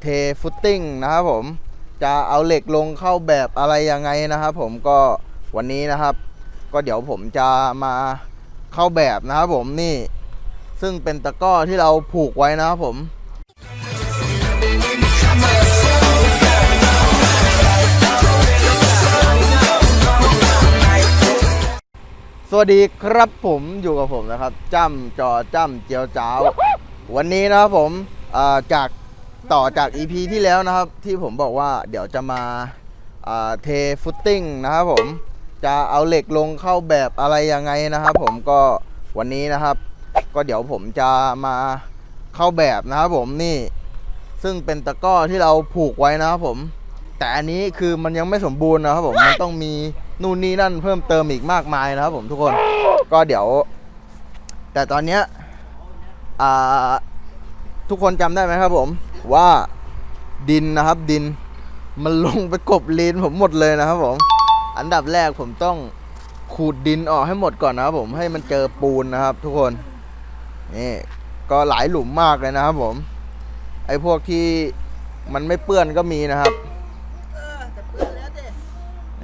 เทฟุตติ้งนะครับผมจะเอาเหล็กลงเข้าแบบอะไรยังไงนะครับผมก็วันนี้นะครับ ก็เดี๋ยวผมจะมาเข้าแบบนะครับผมนี่ ซึ่งเป็นตะก้อที่เราผูกไว้นะครับผมสวัสดีครับผมอยู่กับผมนะครับจ้ำจอจ้ำเจียวจ้าว วันนี้นะครับผมจาก ต่อจาก EP ที่แล้วนะครับ ที่ผมบอกว่าเดี๋ยวจะมาเทฟุตติ้งนะครับผมจะเอาเหล็กลงเข้าแบบอะไรยังไงนะครับ ผมก็วันนี้นะครับ ก็เดี๋ยวผมจะมาเข้าแบบนะครับผมนี่ ซึ่งเป็นตะก้อที่เราผูกไว้นะครับผม แต่อันนี้คือมันยังไม่สมบูรณ์นะครับผมมันต้องมีนู่นนี่นั่นเพิ่มเติมอีกมากมายนะครับ ผมทุกคนก็เดี๋ยว แต่ตอนเนี้ยอ่า ทุกคนจำได้ไหมครับผมว่าดินนะครับดินมันลงไปกบเลนผมหมดเลยนะครับผมอันดับแรกผมต้องขูดดินออกให้หมดก่อนนะครับผมให้มันเจอปูนนะครับ ทุกคนนี่ก็หลายหลุมมากเลยนะครับ ผมไอ้พวกที่มันไม่เปื้อนก็มีนะครับ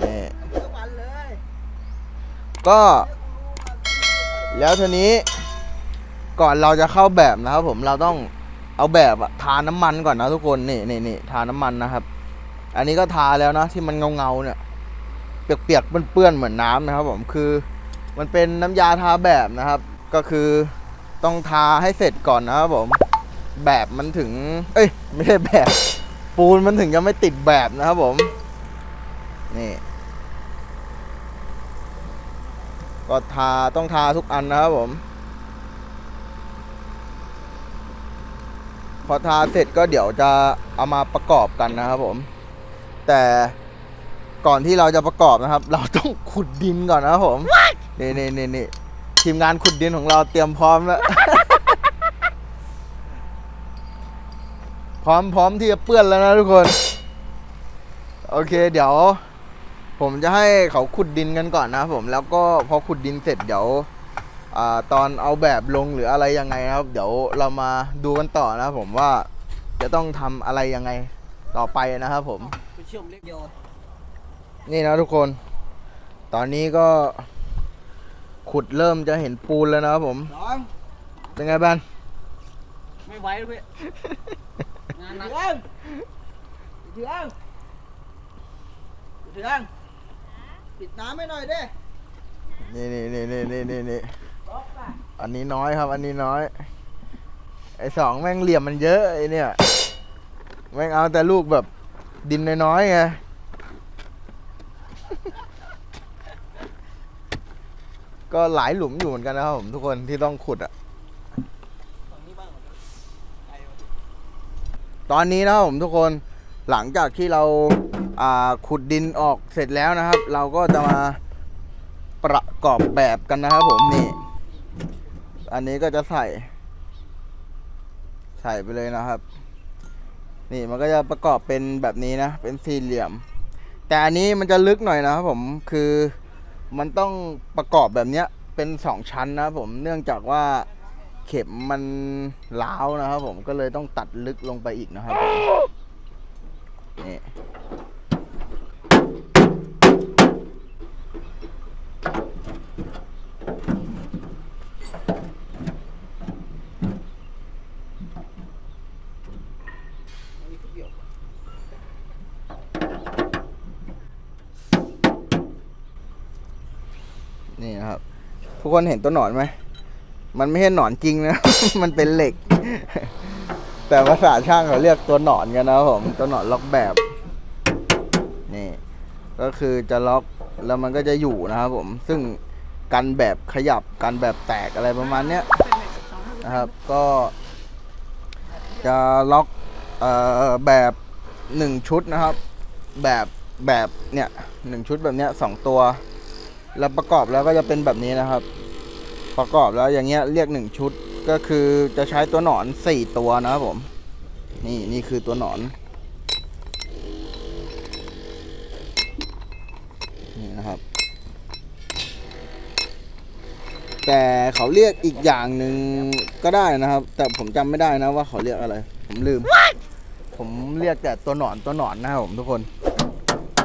นี่ก็ แล้วทีนี้ก่อนเราจะเข้าแบบนะครับผมเราต้อง เอาแบบอะทาน้ำมันก่อนนะทุกคนนี่นี่นี่ทาน้ำมันนะครับ อันนี้ก็ทาแล้วนะที่มันเงาเงาเนี่ย เปียกๆเปื้อนๆเหมือนน้ำนะครับผมคือ มันเป็นน้ำยาทาแบบนะครับ ก็คือต้องทาให้เสร็จก่อนนะครับผม แบบมันถึง เอ้ย ไม่ใช่แบบ ปูนมันถึงจะไม่ติดแบบนะครับผม นี่ ก็ทาต้องทาทุกอันนะครับผม พอทาเสร็จก็เดี๋ยวจะเอามาประกอบกันนะครับผม แต่ก่อนที่เราจะประกอบนะครับ เราต้องขุดดินก่อนนะครับผมนี่นี่นี่นี่ทีมงานขุดดินของเราเตรียมพร้อมแล้ว พร้อมพร้อมที่จะเปื้อนแล้วนะทุกคน โอเค เดี๋ยว ผมจะให้เขาขุดดินกันก่อนนะครับผม แล้วก็พอขุดดินเสร็จเดี๋ยว อาตอนเอาแบบลงหรืออะไรยังไงนะครับ เดี๋ยวเรามาดูกันต่อนะครับผมว่าจะต้องทำอะไรยังไงต่อไปนะครับผมผู้ชมเล็กโยนนี่นะทุกคน ตอนนี้ก็ขุดเริ่มจะเห็นปูนแล้วนะครับผม น้องเป็นไงบ้างไม่ไหวเลยงานหนักเดืองเดืองเดืองปิดน้ำให้หน่อยดินี่นี่นี่นี่นี่นี่นี่ล็ อันนี้น้อยครับ อันนี้น้อย ไอสองแม่งเหลี่ยมมันเยอะไอเนี่ยแม่งเอาแต่ลูกแบบดินน้อยๆไงก็หลายหลุมอยู่เหมือนกันนะครับผมทุกคนที่ต้องขุดอะตอนนี้นะครับผมทุกคนหลังจากที่เราาขุดดินออกเสร็จแล้วนะครับ เราก็จะมาประกอบแบบกันนะครับผมนี่ อันนี้ก็จะใส่ ใส่ไปเลยนะครับ นี่มันก็จะประกอบเป็นแบบนี้นะ เป็นสี่เหลี่ยม แต่อันนี้มันจะลึกหน่อยนะครับผมคือมันต้องประกอบแบบเนี้ยเป็นสองชั้นนะครับผมเนื่องจากว่าเข็มมันล้าวนะครับผมก็เลยต้องตัดลึกลงไปอีกนะครับผมนี่ นี่นะครับ ทุกคนเห็นตัวหนอนไหมมันไม่ใช่หนอนจริงนะ มันเป็นเหล็ก แต่ภาษาช่างเขาเรียกตัวหนอนกันนะครับผมตัวหนอนล็อกแบบ นี่ ก็คือจะล็อกแล้วมันก็จะอยู่นะครับผม ซึ่งกันแบบขยับกันแบบแตกอะไรประมาณเนี้ยนะครับ ก็ จะล็อกเอ่อแบบหนึ่งชุดนะครับ แบบแบบเนี่ยหนึ่งชุดแบบเนี้ยสองตัว แล้วประกอบแล้วก็จะเป็นแบบนี้นะครับ ประกอบแล้วอย่างเงี้ยเรียกหนึ่งชุดก็คือจะใช้ตัวหนอนสี่ตัวนะครับผม นี่นี่คือตัวหนอนนี่นะครับ แต่เขาเรียกอีกอย่างหนึ่งก็ได้นะครับ แต่ผมจำไม่ได้นะว่าเขาเรียกอะไร ผมลืมผมเรียกแต่ตัวหนอนตัวหนอนนะครับผมทุกคน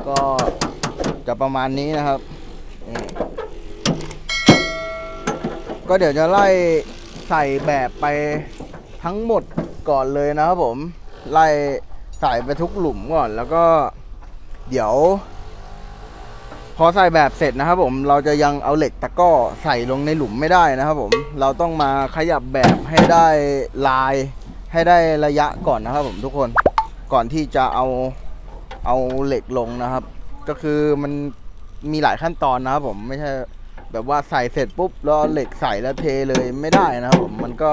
ก็จะประมาณนี้นะครับ นี่ก็เดี๋ยวจะไล่ใส่แบบไปทั้งหมดก่อนเลยนะครับผม ไล่ใส่ไปทุกหลุมก่อนแล้วก็เดี๋ยว พอใส่แบบเสร็จนะครับผมเราจะยังเอาเหล็กตะก้อใส่ลงในหลุมไม่ได้นะครับผม เราต้องมาขยับแบบให้ได้ลายให้ได้ระยะก่อนนะครับผมทุกคนก่อนที่จะเอาเอาเหล็กลงนะครับ ก็คือมัน มีหลายขั้นตอนนะครับผมไม่ใช่แบบว่าใส่เสร็จปุ๊บแล้วเอาเหล็กใส่แล้วเทเลยไม่ได้นะครับผมมันก็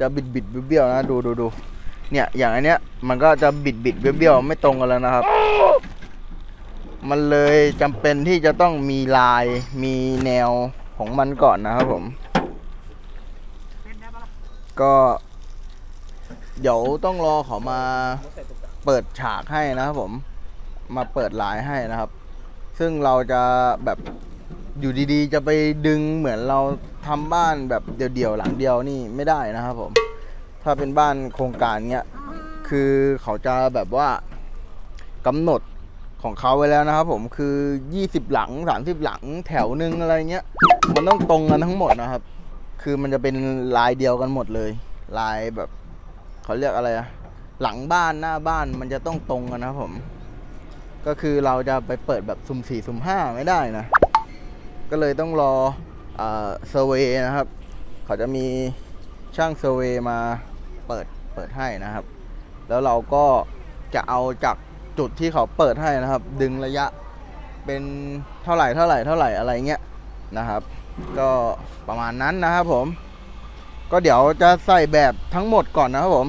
จะบิดบิดเบี้ยวๆนะดูดูดูเนี่ยอย่างอันเนี้ยมันก็จะบิดบิดเบี้ยวๆไม่ตรงกันแล้วนะครับ มันเลยจำเป็นที่จะต้องมีลายมีแนวของมันก่อนนะครับผม ก็ เดี๋ยวต้องรอเขามาเปิดฉากให้นะครับผม มาเปิดลายให้นะครับ ซึ่งเราจะแบบอยู่ดีๆ จะไปดึงเหมือนเราทำบ้านแบบเดี่ยวๆหลังเดียวนี่ไม่ได้นะครับผมถ้าเป็นบ้านโครงการเนี้ยคือเขาจะแบบว่ากำหนดของเขาไว้แล้วนะครับผมคือ 20 หลัง 30 หลังแถวหนึ่งอะไรเงี้ย มันต้องตรงกันทั้งหมดนะครับ คือมันจะเป็นลายเดียวกันหมดเลย ลายแบบเขาเรียกอะไรอะหลังบ้านหน้าบ้านมันจะต้องตรงกันนะครับผม ก็คือเราจะไปเปิดแบบสุ่มสี่สุ่มห้าไม่ได้นะ ก็เลยต้องรอเซอร์เวย์นะครับ เขาจะมีช่างเซอร์เวย์มาเปิดเปิดให้นะครับ แล้วเราก็จะเอาจากจุดที่เขาเปิดให้นะครับ ดึงระยะเป็นเท่าไหร่เท่าไหร่เท่าไหร่อะไรเงี้ยนะครับ ก็ประมาณนั้นนะครับผม ก็เดี๋ยวจะใส่แบบทั้งหมดก่อนนะครับผม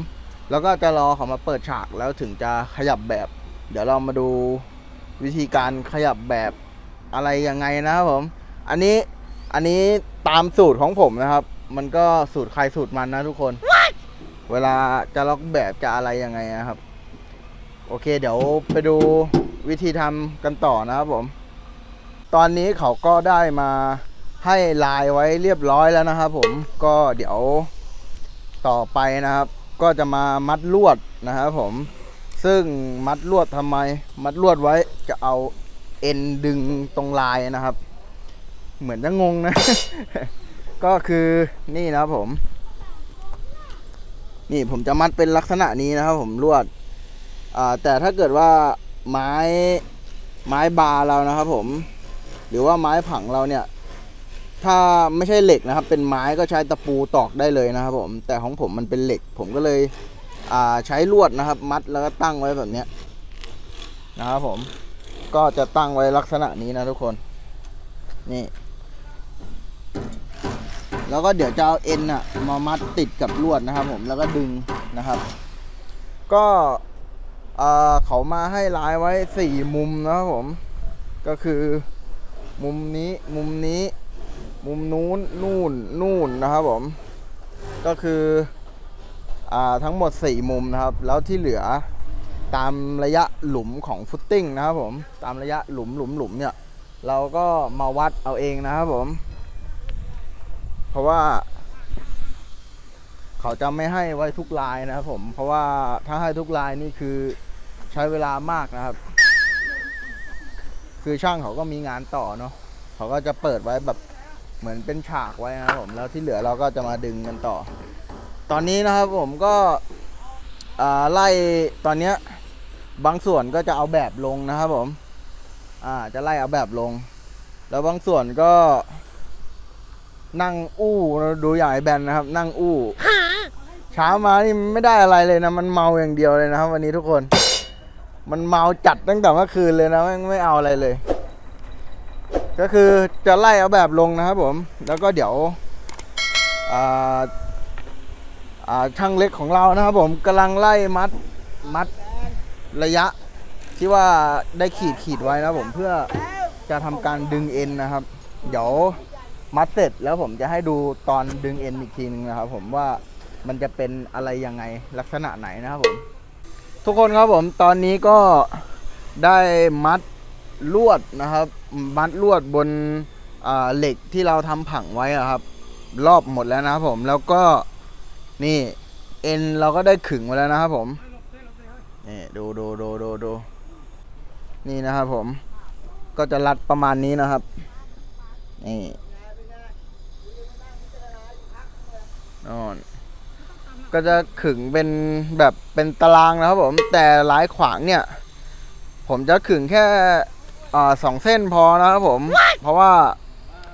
แล้วก็จะรอเขามาเปิดฉากแล้วถึงจะขยับแบบ เดี๋ยวเรามาดูวิธีการขยับแบบอะไรยังไงนะครับผม อันนี้อันนี้ตามสูตรของผมนะครับ มันก็สูตรใครสูตรมันนะทุกคนเวลาจะล็อกแบบจะอะไรยังไงนะครับ โอเค เดี๋ยวไปดูวิธีทำกันต่อนะครับผม ตอนนี้เขาก็ได้มาให้ลายไว้เรียบร้อยแล้วนะครับ ผมก็เดี๋ยวต่อไปนะครับ ก็จะมามัดลวดนะครับผม ซึ่งมัดลวดทำไม มัดลวดไว้จะเอาเอ็นดึงตรงลายนะครับ เหมือนจะงงนะ ก็คือนี่นะครับผม นี่ผมจะมัดเป็นลักษณะนี้นะครับผมลวดแต่ถ้าเกิดว่าไม้ไม้บาเรานะครับผม หรือว่าไม้ผังเราเนี่ย ถ้าไม่ใช่เหล็กนะครับ เป็นไม้ก็ใช้ตะปูตอกได้เลยนะครับผม แต่ของผมมันเป็นเหล็ก ผมก็เลย ใช้ลวดนะครับ มัดแล้วก็ตั้งไว้แบบนี้นะครับผมก็จะตั้งไว้ลักษณะนี้นะทุกคนนี่ แล้วก็เดี๋ยวจะเอาเอ็นอะมามัดติดกับลวดนะครับ ผมแล้วก็ดึงนะครับ ก็เขามาให้ลายไว้สี่มุมนะครับผม ก็คือมุมนี้มุมนี้ มุมนู้นนู่นนู่นนะครับผม ก็คือ ทั้งหมด 4 มุมนะครับ แล้วที่เหลือตามระยะหลุมของฟุตติ้งนะครับผมตามระยะหลุมหลุมหลุมเนี่ยเราก็มาวัดเอาเองนะครับผม เพราะว่า เขาจะไม่ให้ไว้ทุกลายนะครับผม เพราะว่าถ้าให้ทุกลายนี่คือใช้เวลามากนะครับ คือช่างเขาก็มีงานต่อเนาะเขาก็จะเปิดไว้แบบเหมือนเป็นฉากไว้นะครับผมแล้วที่เหลือเราก็จะมาดึงกันต่อ ตอนนี้นะครับผมก็ไล่ตอนเนี้ยบางส่วนก็จะเอาแบบลงนะครับผมอ่าจะไล่เอาแบบลง แล้วบางส่วนก็นั่งอู้ดูอย่แบนนะครับ นั่งอู้เช้ามานี่ไม่ได้อะไรเลยนะ มันเมาอย่างเดียวเลยนะครับ วันนี้ทุกคน มันเมาจัดตั้งแต่เมื่อคืนเลยนะไม่ไม่เอาอะไรเลย ก็คือจะไล่เอาแบบลงนะครับผม แล้วก็เดี๋ยวอ่า ช่างเล็กของเรานะครับผมกำลังไล่มัดมัดระยะที่ว่าได้ขีดขีดไว้นะผมเพื่อจะทำการดึงเอ็นนะครับ เดี๋ยวมัดเสร็จแล้วผมจะให้ดูตอนดึงเอ็นอีกทีนึงนะครับ ผมว่ามันจะเป็นอะไรยังไงลักษณะไหนนะครับผม ทุกคนครับผมตอนนี้ก็ได้มัดลวดนะครับ มัดลวดบนเหล็กที่เราทำผังไว้อะครับ รอบหมดแล้วนะครับผมแล้วก็ นี่เอ็นเราก็ได้ขึงไว้แล้วนะครับผมนี่ดูดูดูดูดูนี่นะครับผม ก็จะรัดประมาณนี้นะครับนี่นอนก็จะขึงเป็นแบบเป็นตารางนะครับผม แต่ลายขวางเนี่ย ผมจะขึงแค่อ่าสองเส้นพอนะครับผม เพราะว่า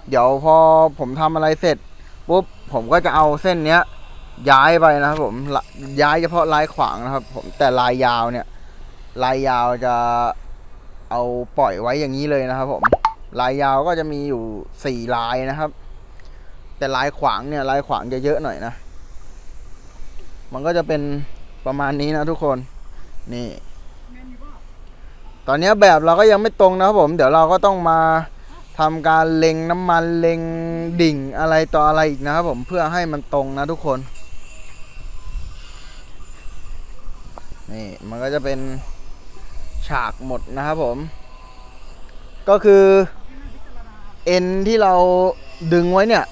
เดี๋ยวพอผมทำอะไรเสร็จปุ๊บผมก็จะเอาเส้นเนี้ย ย้ายไปนะครับผมย้ายเฉพาะลายขวางนะครับ ผมแต่ลายยาวเนี่ย ลายยาวจะเอาปล่อยไว้อย่างนี้เลยนะครับ ผมลายยาวก็จะมีอยู่สี่ลายนะครับ แต่ลายขวางเนี่ยลายขวางจะเยอะหน่อยนะ มันก็จะเป็นประมาณนี้นะทุกคนนี่ ตอนนี้แบบเราก็ยังไม่ตรงนะครับผม เดี๋ยวเราก็ต้องมาทำการเล็งน้ำมันเล็งดิ่งอะไรต่ออะไรอีกนะครับผมเพื่อให้มันตรงนะทุกคน นี่มันก็จะเป็นฉากหมดนะครับผม ก็คือเอ็นที่เราดึงไว้เนี่ย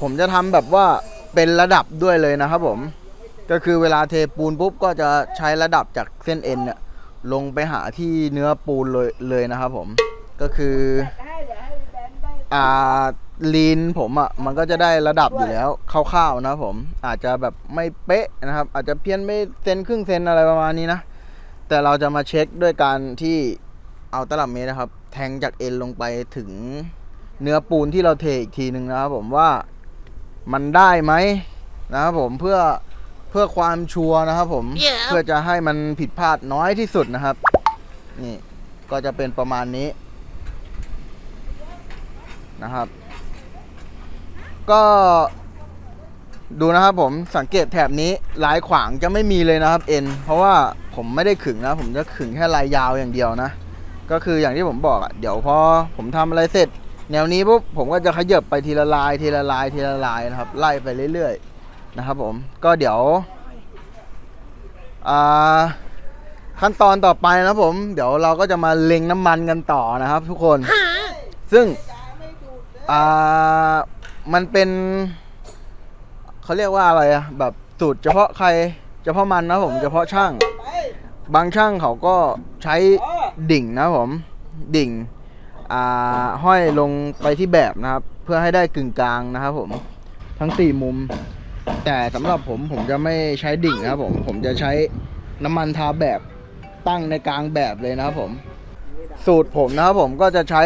ผมจะทำแบบว่าเป็นระดับด้วยเลยนะครับผม ก็คือเวลาเทปูนปุ๊บก็จะใช้ระดับจากเส้นเอ็นเนี่ยลงไปหาที่เนื้อปูนเลยเลยนะครับผม ก็คืออ่า ลีนผมอะ่ะมันก็จะได้ระดับอยู่แล้วคร่าวๆนะครับผมอาจจะแบบไม่เป๊ะนะครับ อาจจะเพี้ยนไม่เซนครึ่งเซนอะไรประมาณนี้นะ แต่เราจะมาเช็คด้วยการที่เอาตลับเมตรนะครับ แทงจากเอ็นลงไปถึงเนื้อปูนที่เราเทอีกทีหนึ่งนะครับผมว่ามันได้ไหมนะครับผมเพื่อเพื่อความชัวร์นะครับผมเพื่อจะให้มันผิดพลาดน้อยที่สุดนะครับ นี่ก็จะเป็นประมาณนี้นะครับ ก็ดูนะครับผมสังเกตแถบนี้ลายขวางจะไม่มีเลยนะครับเอ็นเพราะว่าผมไม่ได้ขึงนะ ผมจะขึงแค่ลายยาวอย่างเดียวนะ ก็คืออย่างที่ผมบอกอะเดี๋ยวพอผมทำอะไรเสร็จ แนวนี้ปุ๊บผมก็จะขยับไปทีละลายทีละลายทีละลายนะครับ ไล่ไปเรื่อยๆนะครับผมก็เดี๋ยวขั้นตอนต่อไปนะผม เดี๋ยวเราก็จะมาเล็งน้ำมันกันต่อนะครับ ทุกคน ซึ่งอ่า มันเป็นเขาเรียกว่าอะไรอะแบบสูตรเฉพาะใครเฉพาะมันนะผมเฉพาะช่าง บางช่างเขาก็ใช้ดิ่งนะผมดิ่งห้อยลงไปที่แบบนะครับ เพื่อให้ได้กึ่งกลางนะครับผมทั้งสี่มุม แต่สำหรับผมผมจะไม่ใช้ดิ่งนะครับผมผมจะใช้น้ำมันทาแบบตั้งในกลางแบบเลยนะครับผม สูตรผมนะครับผมก็จะใช้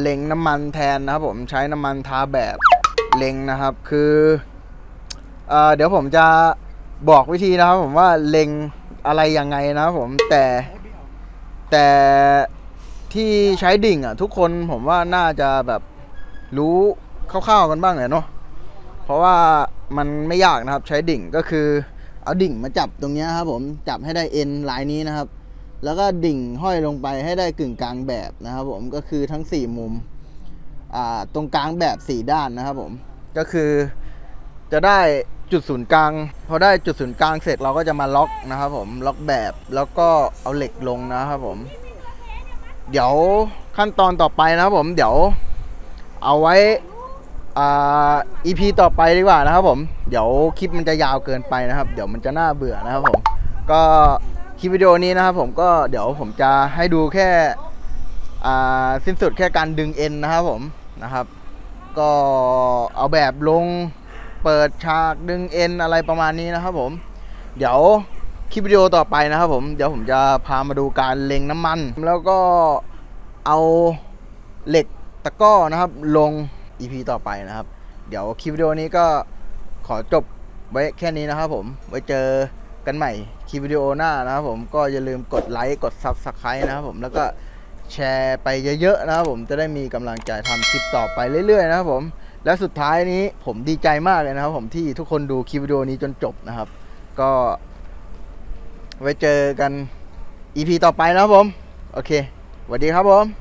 เล็งน้ำมันแทนนะครับผมใช้น้ำมันทาแบบเล็งนะครับ คือเอ่อเดี๋ยวผมจะบอกวิธีนะครับผมว่าเล็งอะไรยังไงนะครับผมแต่แต่ที่ใช้ดิ่งอะทุกคนผมว่าน่าจะแบบรู้คร่าวๆกันบ้างเลยเนาะเพราะว่ามันไม่ยากนะครับใช้ดิ่งก็คือเอาดิ่งมาจับตรงนี้ครับผมจับให้ได้เอ็นลายนี้นะครับ แล้วก็ดิ่งห้อยลงไปให้ได้กึ่งกลางแบบนะครับผมก็คือทั้ง 4 มุมตรงกลางแบบ 4 ด้านนะครับผมก็คือจะได้จุดศูนย์กลางพอได้จุดศูนย์กลางเสร็จเราก็จะมาล็อกนะครับผมล็อกแบบแล้วก็เอาเหล็กลงนะครับผม เดี๋ยวขั้นตอนต่อไปนะครับผมเดี๋ยวเอาไว้อ่า EP ต่อไปดีกว่านะครับผม เดี๋ยวคลิปมันจะยาวเกินไปนะครับ เดี๋ยวมันจะน่าเบื่อนะครับผม ก็ คลิปวิดีโอนี้นะครับผมก็เดี๋ยวผมจะให้ดูแค่สิ้นสุดแค่การดึงเอ็นนะครับผมนะครับ ก็เอาแบบลงเปิดฉากดึงเอ็นอะไรประมาณนี้นะครับผม เดี๋ยวคลิปวิดีโอต่อไปนะครับผมเดี๋ยวผมจะพามาดูการเล็งน้ำมัน แล้วก็เอาเหล็กตะก้อนะครับ ลง EP ต่อไปนะครับ เดี๋ยวคลิปวิดีโอนี้ก็ขอจบไว้แค่นี้นะครับผม ไว้เจอ กันใหม่คลิปวิดีโอหน้านะครับผมก็อย่าลืมกดไลค์กด Subscribe นะครับผมแล้วก็แชร์ไปเยอะๆนะครับผมจะได้มีกำลังใจทำคลิปต่อไปเรื่อยๆนะครับผมและสุดท้ายนี้ผมดีใจมากเลยนะครับ ผมที่ทุกคนดูคลิปวิดีโอนี้จนจบนะครับ ก็ไว้เจอกัน EP ต่อไปนะครับผม โอเคสวัสดีครับผม